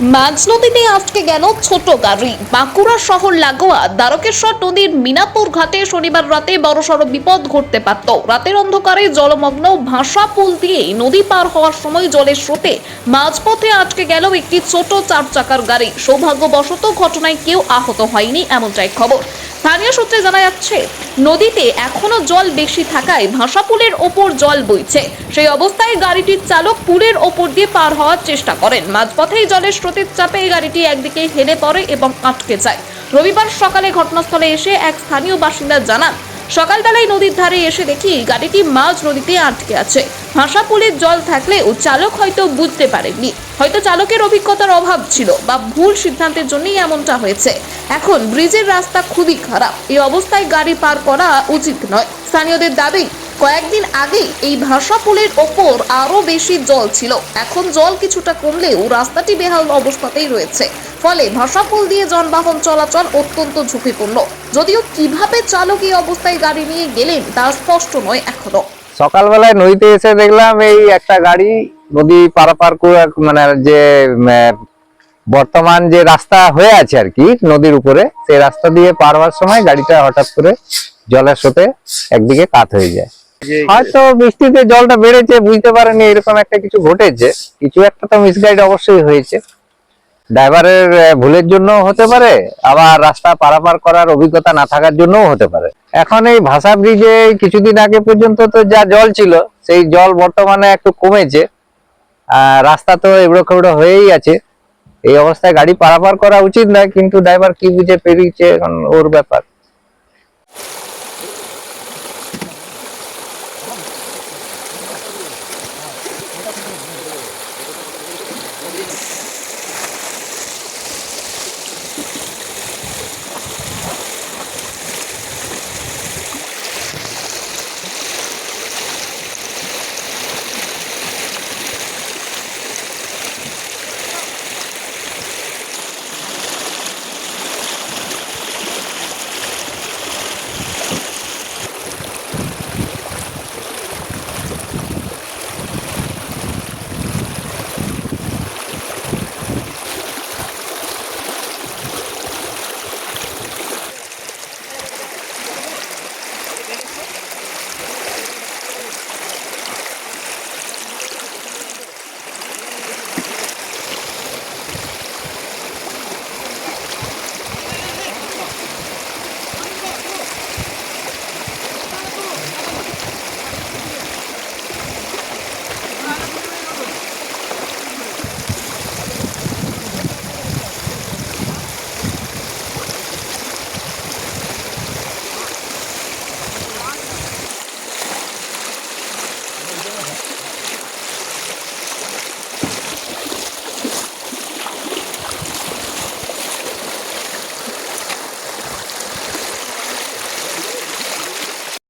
মাঝ নদীতে আটকে গেল ছোট গাড়ি। বাঁকুড়া শহর লাগোয়া দ্বারকেশ্বর নদীর মিনাপুর ঘাটে শনিবার রাতে বড়সড় বিপদ ঘটতে পারত। রাতের অন্ধকারে জলমগ্ন ভাষা পুল দিয়ে নদী পার হওয়ার সময় জলের স্রোতে মাঝপথে আটকে গেল একটি ছোট চার চাকার গাড়ি। সৌভাগ্যবশত ঘটনায় কেউ আহত হয়নি, এমনটাই খবর। স্থানীয় সূত্রে জানা যাচ্ছে, নদীতে এখনও জল বেশি থাকায় ভাষা পুলের ওপর জল বইছে। সেই অবস্থায় গাড়িটির চালক পুলের ওপর দিয়ে পার হওয়ার চেষ্টা করেন। মাঝপথেই জলের স্রোতের চাপে এই গাড়িটি একদিকে হেলে পড়ে এবং আটকে যায়। রবিবার সকালে ঘটনাস্থলে এসে এক স্থানীয় বাসিন্দা জানান, সকালবেলায় নদীর ধারে এসে দেখি গাড়িটি মাঝ নদীতে আটকে আছে। ভাষা পুলের জল থাকলেও চালক হয়তো বুঝতে পারেননি। হয়তো চালকের অভিজ্ঞতার অভাব ছিল বা ভুল সিদ্ধান্তের জন্যই এমনটা হয়েছে। এখন ব্রিজের রাস্তা খুবই খারাপ। এই অবস্থায় গাড়ি পার করা উচিত নয়। স্থানীয়দের দাবি, কয়েকদিন আগে এই ভাষা পুলের ওপর আরও বেশি জল ছিল। এখন জল কিছুটা কমলেও রাস্তাটি বেহাল অবস্থাতেই রয়েছে। ফলে ভাষা পুল দিয়ে যানবাহন চলাচল অত্যন্ত ঝুঁকিপূর্ণ। যদিও কীভাবে চালক এই অবস্থায় গাড়ি নিয়ে গেলেন তা স্পষ্ট নয় এখনও। সকালবেলায় নদীতে এসে দেখলাম এই একটা গাড়ি নদী পারাপার করে মানে যে বর্তমান যে রাস্তা হয়ে আছে আর কি নদীর উপরে সেই রাস্তা দিয়ে পার হওয়ার সময় গাড়িটা হঠাৎ করে জলের স্রোতে একদিকে কাত হয়ে যায়। হয়তো বৃষ্টিতে জলটা বেড়েছে বুঝতে পারেনি এরকম একটা কিছু ঘটেছে। কিছু একটা তো মিসগাইড অবশ্যই হয়েছে। ড্রাইভারের ভুলের জন্য হতে পারে, আবার রাস্তা পারাপার করার অভিজ্ঞতা না থাকার জন্যও হতে পারে। এখন এই ভাষা ব্রিজে কিছুদিন আগে পর্যন্ত তো যা জল ছিল, সেই জল বর্তমানে একটু কমেছে। রাস্তা তো এবড়ো খেবড়ো হয়েই আছে। এই অবস্থায় গাড়ি পারাপার করা উচিত না কিন্তু ড্রাইভার কি বুঝে পেরিয়েছে এখন ওর ব্যাপার।